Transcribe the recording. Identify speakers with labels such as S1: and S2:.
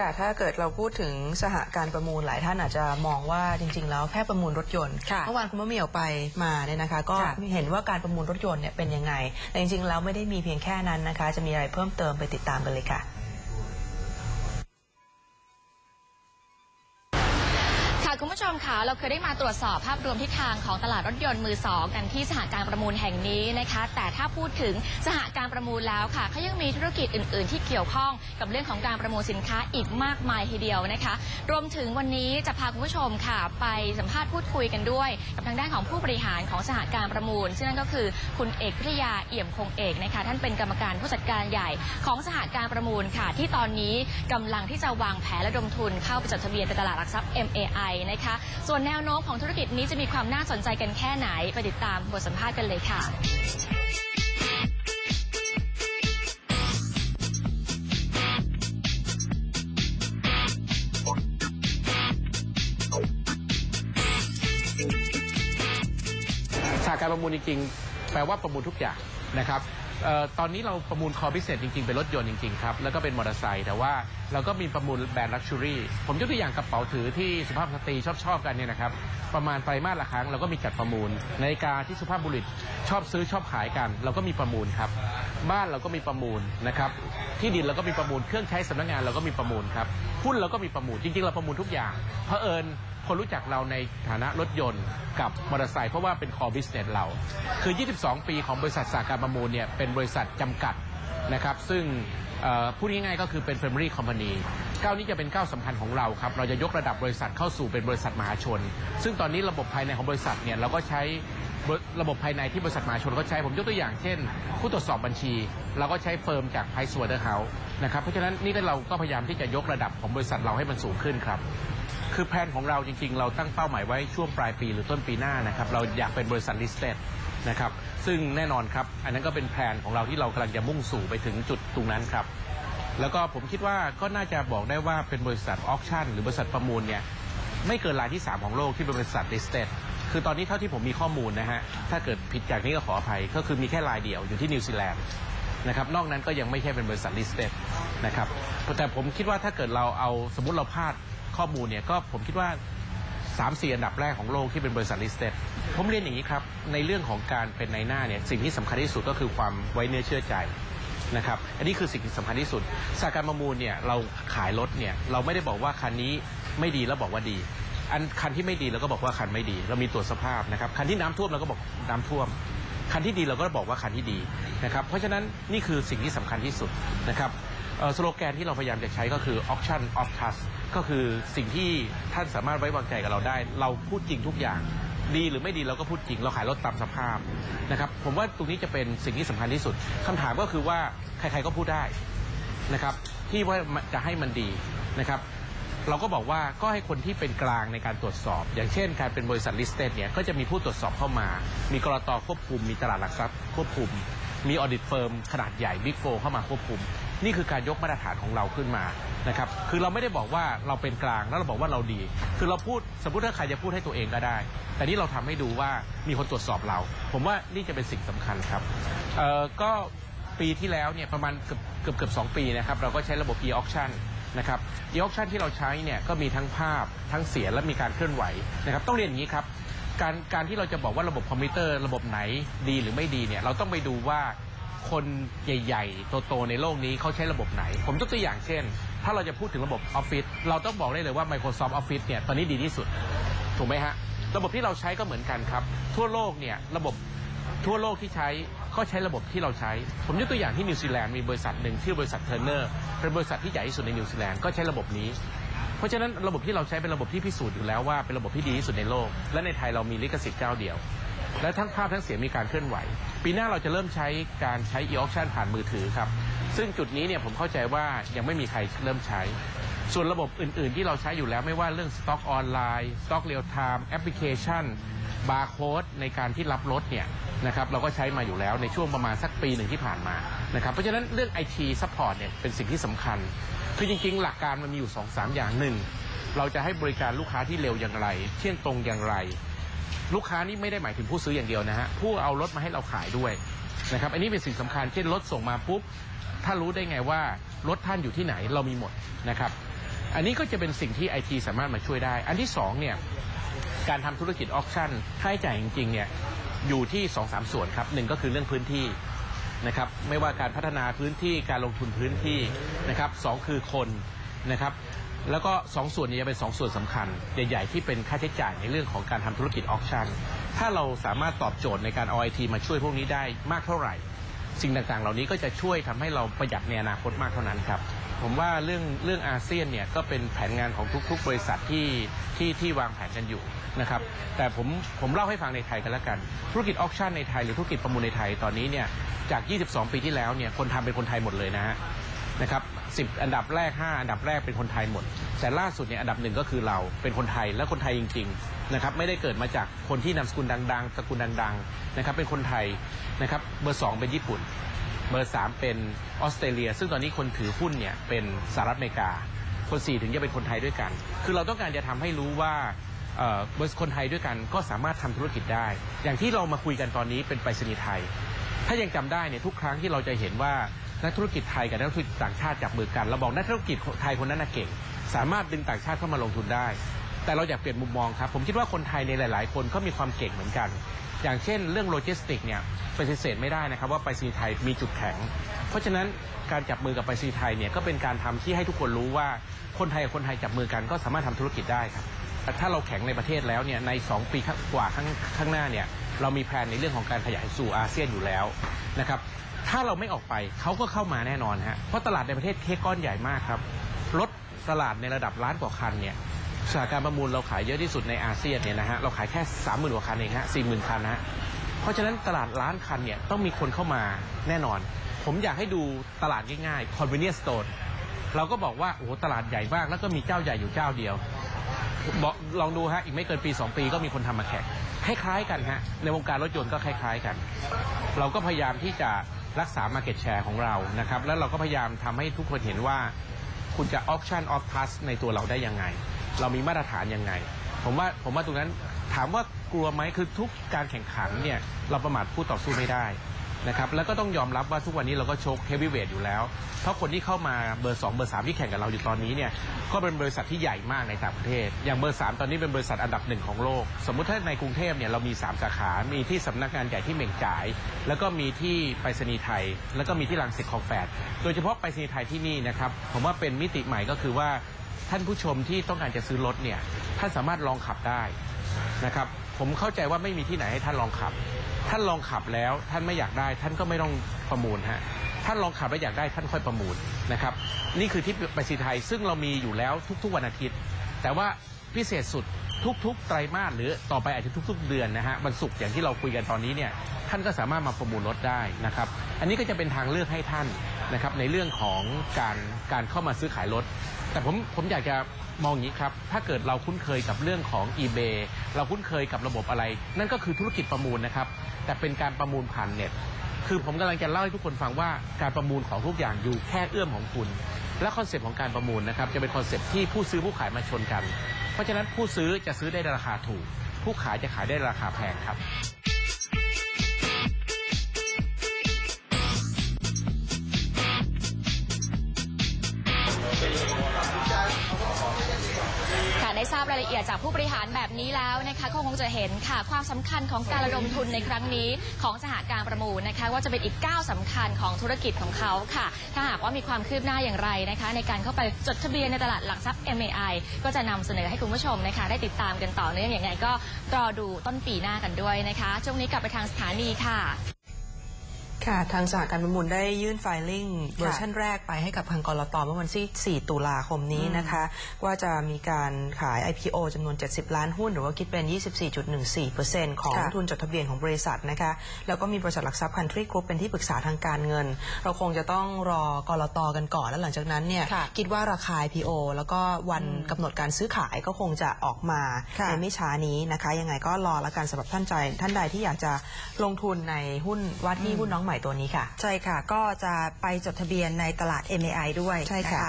S1: ค่ะ ถ้าเกิดเราพูดถึงสหการประมูลหลายท่านอาจจะมองว่าจริง ๆ แล้วแค่ประมูลรถยนต์
S2: ค่ะ
S1: เมื่อวานคุณมะเหมียวไปมาเนี่ยนะคะ ก็
S2: ค่ะ
S1: เห็นว่าการประมูลรถยนต์เนี่ยเป็นยังไงแต่จริงๆแล้วไม่ได้มีเพียงแค่นั้นนะคะ จะมีอะไรเพิ่มเติมไปติดตามกันเลยค่ะ
S3: คุณผู้ชมค่ะเราเคยได้มาตรวจสอบภาพรวมทิศทางของตลาดรถยนต์มือสองกันที่สหการประมูลแห่งนี้นะคะ แต่ถ้าพูดถึงสหการประมูลแล้วค่ะเขายังมีธุรกิจอื่น ๆ ที่เกี่ยวข้องกับเรื่องของการประมูลสินค้าอีกมากมายทีเดียวนะคะ รวมถึงวันนี้จะพาคุณผู้ชมค่ะ ไปสัมภาษณ์พูดคุยกันด้วย กับทางด้านของผู้บริหารของสหการประมูล ซึ่งนั่นก็คือคุณเอกพิทยาเอี่ยมคงเอกนะคะ ท่านเป็นกรรมการผู้จัดการใหญ่ของสหการประมูลค่ะ ที่ตอนนี้กำลังที่จะวางแผนระดมทุนเข้าไปจดทะเบียนในตลาดหลักทรัพย์ MAI นะคะ ส่วนแนวโน้มของธุรกิจนี้จะมีความน่าสนใจกันแค่ไหน ไปติดตามบทสัมภาษณ์กันเลยค่ะ
S4: สาการประมูลจริงๆแปลว่าประมูลทุกอย่างนะครับ เอ่อตอนนี้เราประมูลคอพิเศษจริงๆ เป็นรถยนต์จริงๆครับ แล้วก็เป็นมอเตอร์ไซค์แต่ว่าเราก็มีประมูลแบรนด์ลักชัวรี่ผมยกตัวอย่างกระเป๋าถือที่สุภาพสตรีชอบชอบๆกันเนี่ยนะครับ ประมาณไตรมาสละครั้งเราก็มีจัดประมูลนาฬิกาที่สุภาพบุรุษชอบซื้อชอบขายกัน เราก็มีประมูลครับ บ้านเราก็มีประมูลนะครับที่ดินเราก็มีประมูลเครื่องใช้สำนักงานเราก็มีประมูลครับหุ้นเราก็มีประมูลจริงๆเราประมูลทุกอย่างเพอเอิญ คนรู้จักเราในฐานะรถยนต์กับมอเตอร์ไซค์เพราะว่าเป็น core business เรา คือ 22 ปีของบริษัทสาการประมูลเนี่ยเป็นบริษัทจำกัดนะครับ ซึ่งพูดง่ายๆก็คือเป็น family company ก้าวนี้จะเป็นก้าวสำคัญของเราครับ เราจะยกระดับบริษัทเข้าสู่เป็นบริษัทมหาชน ซึ่งตอนนี้ระบบภายในของบริษัทเนี่ยเราก็ใช้ระบบภายในที่บริษัทมหาชนเขาใช้ ผมยกตัวอย่างเช่น ผู้ตรวจสอบบัญชี เราก็ใช้เฟิร์มจาก Price Waterhouse นะครับเพราะฉะนั้นนี่ก็เราก็พยายามที่จะยกระดับของบริษัทเราให้มันสูงขึ้นครับ คือแผนของเราจริง ๆ เราตั้งเป้าหมายไว้ช่วงปลายปีหรือต้นปีหน้านะครับเราอยากเป็นบริษัท listed นะครับซึ่งแน่นอนครับ อันนั้นก็เป็นแผนของเราที่เรากำลังจะมุ่งสู่ไปถึงจุดตรงนั้นครับ แล้วก็ผมคิดว่าก็น่าจะบอกได้ว่าเป็นบริษัทออคชั่น หรือบริษัทประมูลเนี่ยไม่เกินรายที่ 3 ของโลกที่เป็นบริษัท listed คือตอนนี้เท่าที่ผมมีข้อมูลนะฮะถ้าเกิดผิดจากนี้ก็ขออภัยก็คือมีแค่รายเดียวอยู่ที่นิวซีแลนด์ นะครับนอกนั้นก็ยังไม่ใช่เป็นบริษัท listed นะครับแต่ผมคิดว่าถ้าเกิดเราเอาสมมติเราพลาดข้อมูลเนี่ยก็ผมคิดว่า3 4อันดับแรกของโลกที่เป็นบริษัท listed ผมเรียนอย่างนี้ครับ ในเรื่องของการเป็นในหน้าเนี่ยสิ่งที่สำคัญที่สุดก็คือความไว้เนื้อเชื่อใจนะครับอันนี้คือสิ่งที่สำคัญที่สุดสาการประมูลเนี่ยเราขายรถเนี่ยเราไม่ได้บอกว่าคันนี้ไม่ดีแล้วบอกว่าดี อันคันที่ไม่ดีเราก็บอกว่าคันไม่ดี เรามีตรวจสภาพนะครับคันที่น้ำท่วมเราก็บอกน้ำท่วม คันที่ดีเราก็บอกว่าคันที่ดีนะครับเพราะฉะนั้นนี่คือสิ่งที่สำคัญที่สุดนะครับสโลแกนที่เราพยายามจะใช้ก็คือ auction of trust ก็คือสิ่งที่ท่านสามารถไว้วางใจกับเราได้ เราพูดจริงทุกอย่างดีหรือไม่ดีเราก็พูดจริงเราขายรถตามสภาพนะครับผมว่าตรงนี้จะเป็นสิ่งที่สำคัญที่สุดคำถามก็คือว่าใครๆก็พูดได้นะครับที่ว่าจะให้มันดีนะครับ เราก็บอกว่าก็ให้คนที่เป็นกลางในการตรวจสอบ อย่างเช่น การเป็นบริษัท listed เนี่ยก็จะมีผู้ตรวจสอบเข้ามา มีกรตควบคุม มีตลาดหลักทรัพย์ควบคุม มีออดิตเฟิร์มขนาดใหญ่บิ๊กโฟเข้ามาควบคุม นี่คือการยกมาตรฐานของเราขึ้นมานะครับคือเราไม่ได้บอกว่าเราเป็นกลางแล้วเราบอกว่าเราดี คือเราพูดสมมติถ้าใครจะพูดให้ตัวเองก็ได้ แต่นี่เราทำให้ดูว่ามีคนตรวจสอบเรา ผมว่านี่จะเป็นสิ่งสำคัญครับเอ่อก็ปีที่แล้วเนี่ยประมาณเกือบเกือบเกือบสองปีนะครับเราก็ใช้ระบบ e-auction นะครับ e-auction ที่เราใช้เนี่ยก็มีทั้งภาพทั้งเสียงและมีการเคลื่อนไหวนะครับต้องเรียนอย่างนี้ครับการการที่เราจะบอกว่าระบบคอมพิวเตอร์ระบบไหนดีหรือไม่ดีเนี่ยเราต้องไปดูว่าคนใหญ่ๆโตๆในโลกนี้เขาใช้ระบบไหน ผมยกตัวอย่างเช่น ถ้าเราจะพูดถึงระบบ Office เราต้องบอกได้เลยว่า Microsoft Office เนี่ยตอนนี้ดีที่สุด ถูกไหมฮะ ระบบที่เราใช้ก็เหมือนกันครับ ทั่วโลกเนี่ยระบบทั่วโลกที่ใช้ ก็ใช้ระบบที่เราใช้ ผมยกตัวอย่างที่นิวซีแลนด์มีบริษัทหนึ่งชื่อบริษัทเทอร์เนอร์เป็นบริษัทที่ใหญ่ที่สุดในนิวซีแลนด์ก็ใช้ระบบนี้ เพราะฉะนั้นระบบที่เราใช้เป็นระบบที่พิสูจน์อยู่แล้วว่าเป็นระบบที่ดีที่สุดในโลก และในไทยเรามีลิขสิทธิ์เจ้าเดียว และทั้งภาพทั้งเสียงมีการเคลื่อนไหว ปีหน้าเราจะเริ่มใช้การใช้ e-auction ผ่านมือถือครับซึ่งจุดนี้เนี่ยผมเข้าใจว่ายังไม่มีใครเริ่มใช้ส่วนระบบอื่น ๆ ที่เราใช้อยู่แล้วไม่ว่าเรื่อง Stock ออนไลน์ Stock Real Time แอปพลิเคชันบาร์โค้ดในการที่รับรถเนี่ย นะครับเราก็ใช้มาอยู่แล้วในช่วงประมาณสักปีหนึ่งที่ผ่านมานะครับเพราะฉะนั้นเรื่อง IT Support เนี่ยเป็นสิ่งที่สำคัญ คือจริงๆ หลักการมันมีอยู่ 2 3 อย่างหนึ่งเราจะให้บริการลูกค้าที่เร็วอย่างไร เที่ยงตรงอย่างไร ลูกค้านี่ไม่ได้หมายถึงผู้ซื้ออย่างเดียวนะฮะผู้เอารถมาให้เราขายด้วยนะครับอันนี้เป็นสิ่งสำคัญเช่นรถส่งมาปุ๊บถ้ารู้ได้ไงว่ารถท่านอยู่ที่ไหนเรามีหมดนะครับอันนี้ก็จะเป็นสิ่งที่ไอทีสามารถมาช่วยได้ อันที่สองเนี่ยการทำธุรกิจออคชั่นค่าใช้จ่ายจริงๆเนี่ย อยู่ที่2อสส่วนครับหนึ่งก็คือเรื่องพื้นที่นะครับไม่ว่าการพัฒนาพื้นที่การลงทุนพื้นที่นะครับสองคือคนนะครับแล้วก็สองส่วนนี้จะเป็นสองส่วนสำคัญ ใหญ่ๆที่เป็นค่าใช้จ่ายในเรื่องของการทำธุรกิจออคชั่นถ้าเราสามารถตอบโจทย์ในการเอาไอทีมาช่วยพวกนี้ได้มากเท่าไหร่ สิ่งต่างๆ เหล่านี้ก็จะช่วยทำให้เราประหยัดในอนาคตมากเท่านั้นครับ ผมว่าเรื่องเรื่องอาเซียนเนี่ยก็เป็นแผนงานของทุก ๆ บริษัทที่ที่ที่วางแผนกันอยู่นะครับแต่ผมผมเล่าให้ฟังในไทยกันแล้วกัน ธุรกิจออคชั่นในไทยหรือธุรกิจประมูลในไทยตอนนี้เนี่ยจาก 22 ปีที่แล้วเนี่ยคนทำเป็นคนไทยหมดเลยนะฮะนะครับ10อันดับแรก 5 อันดับแรกเป็นคนไทยหมด แต่ล่าสุดเนี่ยอันดับหนึ่งก็คือเราเป็นคนไทยและคนไทยจริงๆนะครับไม่ได้เกิดมาจากคนที่นามสกุลดังๆสกุลดังๆนะครับเป็นคนไทยนะครับเบอร์สองเป็นญี่ปุ่น เบอร์ 3 เป็นออสเตรเลีย ซึ่งตอนนี้คนถือหุ้นเนี่ยเป็นสหรัฐอเมริกา คน 4 ถึงจะเป็นคนไทยด้วยกัน คือเราต้องการจะทำให้รู้ว่าบริษัทคนไทยด้วยกันก็สามารถทำธุรกิจได้ อย่างที่เรามาคุยกันตอนนี้เป็นไปรษณีย์ไทย ถ้ายังจำได้เนี่ยทุกครั้งที่เราจะเห็นว่านักธุรกิจไทยกับนักธุรกิจต่างชาติจับมือกัน เราบอกนักธุรกิจไทยคนนั้นน่ะเก่ง สามารถดึงต่างชาติเข้ามาลงทุนได้ แต่เราอยากเปลี่ยนมุมมองครับ ผมคิดว่าคนไทยในหลาย ๆ คนก็มีความเก่งเหมือนกัน อย่างเช่น เรื่องโลจิสติกเนี่ย ปฏิเสธไม่ได้นะครับว่าไปรษณีย์ไทยมีจุดแข็ง เพราะฉะนั้นการจับมือกับไปรษณีย์ไทยเนี่ยก็เป็นการทำที่ให้ทุกคนรู้ว่าคนไทยกับคนไทยจับมือกันก็สามารถทำธุรกิจได้ครับแต่ถ้าเราแข็งในประเทศแล้วเนี่ยใน 2 ปีกว่าข้างข้างหน้าเนี่ยเรามีแผนในเรื่องของการขยายสู่อาเซียนอยู่แล้วนะครับถ้าเราไม่ออกไปเขาก็เข้ามาแน่นอนฮะเพราะตลาดในประเทศเค้กก้อนใหญ่มากครับรถตลาดในระดับล้านกว่าคันเนี่ยสาการประมูลเราขายเยอะที่สุดในอาเซียนเนี่ยนะฮะเราขายแค่สามหมื่นกว่าคันเองฮะสี่หมื่นคันนะฮะ เพราะฉะนั้นตลาดล้านคันเนี่ยต้องมีคนเข้ามาแน่นอน ผมอยากให้ดูตลาดง่ายๆ convenience store เราก็บอกว่าโอ้ตลาดใหญ่มากแล้วก็มีเจ้าใหญ่อยู่เจ้าเดียวบอกลองดูฮะอีกไม่เกินปี 2 ปีก็มีคนทำมาแข่งคล้ายๆกันฮะในวงการรถยนต์ก็คล้าย ๆกัน เราก็พยายามที่จะรักษา market share ของเรานะครับ แล้วเราก็พยายามทำให้ทุกคนเห็นว่า คุณจะ auction of trust ในตัวเราได้ยังไง เรามีมาตรฐานยังไง ผมว่าผมว่าตรงนั้นถามว่ากลัวไหมคือทุกการแข่งขันเนี่ยเราประมาทผู้ต่อสู้ไม่ได้นะครับแล้วก็ต้องยอมรับว่าทุกวันนี้เราก็ชคเฮฟวีเวทอยู่แล้ว เพราะคนที่เข้ามาเบอร์ 2 เบอร์ 3 ที่แข่งกับเราอยู่ตอนนี้เนี่ยก็เป็นบริษัทที่ใหญ่มากในต่างประเทศ อย่างเบอร์ 3 ตอนนี้เป็นบริษัทอันดับหนึ่งของโลก สมมุติถ้าในกรุงเทพเนี่ยเรามี 3 สาขา มีที่สำนักงานใหญ่ที่เม่งจ่าย แล้วก็มีที่ไปรษณีย์ไทย แล้วก็มีที่รังสิตคลองแปดโดยเฉพาะไปรษณีย์ไทยที่นี่นะครับผมว่าเป็นมิติใหม่ก็คือว่า ท่านผู้ชมที่ต้องการจะซื้อรถเนี่ยท่านสามารถลองขับได้นะครับ ผมเข้าใจว่าไม่มีที่ไหนให้ท่านลองขับ ท่านลองขับแล้วท่านไม่อยากได้ ท่านก็ไม่ต้องประมูลฮะท่านลองขับแล้วอยากได้ท่านค่อยประมูลนะครับ นี่คือที่ปรษณีย์ไทยซึ่งเรามีอยู่แล้วทุกๆวันอาทิตย์ แต่ว่าพิเศษสุดทุกๆ ไตรมาสหรือต่อไปอาจจะทุก ๆ เดือนนะฮะวันศุกร์อย่างที่เราคุยกันตอนนี้เนี่ยท่านก็สามารถมาประมูลรถได้นะครับ อันนี้ก็จะเป็นทางเลือกให้ท่านนะครับในเรื่องของการการเข้ามาซื้อขายรถ แต่ผมผมอยากจะมองอย่างนี้ครับ ถ้าเกิดเราคุ้นเคยกับเรื่องของ eBay เราคุ้นเคยกับระบบอะไร นั่นก็คือธุรกิจประมูลนะครับ แต่เป็นการประมูลผ่านเน็ต คือผมกำลังจะเล่าให้ทุกคนฟังว่าการประมูลของทุกอย่างอยู่แค่เอื้อมของคุณ และคอนเซปต์ของการประมูลนะครับ จะเป็นคอนเซปต์ที่ผู้ซื้อผู้ขายมาชนกัน เพราะฉะนั้นผู้ซื้อจะซื้อได้ราคาถูก ผู้ขายจะขายได้ราคาแพงครับ
S3: ละเอียดจากผู้บริหารแบบนี้แล้วนะคะก็คงจะเห็นค่ะความสำคัญของการระดมทุนในครั้งนี้ของสหการประมูลนะคะว่าจะเป็นอีกก้าวสำคัญของธุรกิจของเขาค่ะ ถ้าหากว่ามีความคืบหน้าอย่างไรนะคะ ในการเข้าไปจดทะเบียนในตลาดหลักทรัพย์ MAI ก็จะนำเสนอให้คุณผู้ชมนะคะได้ติดตามกันต่อเนื่องอย่างไรก็รอดูต้นปีหน้ากันด้วยนะคะ ช่วงนี้กลับไปทางสถานีค่ะ
S1: ค่ะ ทางสหการประมูลได้ยื่นไฟลิ่งเวอร์ชันแรกไปให้กับทางกรตเมื่อวันที่4ตุลาคมนี้นะคะว่าจะมีการขาย IPO จำนวน 70 ล้านหุ้น หรือว่าคิดเป็น 24.14%ของ
S2: ค่ะ
S1: ทุนจดทะเบียนของบริษัทนะคะแล้วก็มีบริษัทหลักทรัพย์ Country Group เป็นที่ปรึกษาทางการเงิน เราคงจะต้องรอกรตกันก่อนแล้วหลังจากนั้นเนี่ย
S2: ค่ะ
S1: คิดว่าราคา IPO แล้วก็วันกำหนดการซื้อขายก็คงจะออกมา
S2: ค่ะ
S1: ในไม่ช้านี้นะคะ ยังไงก็รอละกันสำหรับท่านใจท่านใดที่อยากจะลงทุนในหุ้นว่าที่หุ้นน้องใหม่ตัวนี้ค่ะ
S2: ใช่ค่ะ ก็จะไปจดทะเบียนในตลาด MAI ด้วย
S1: ใช่ค่ะ
S2: น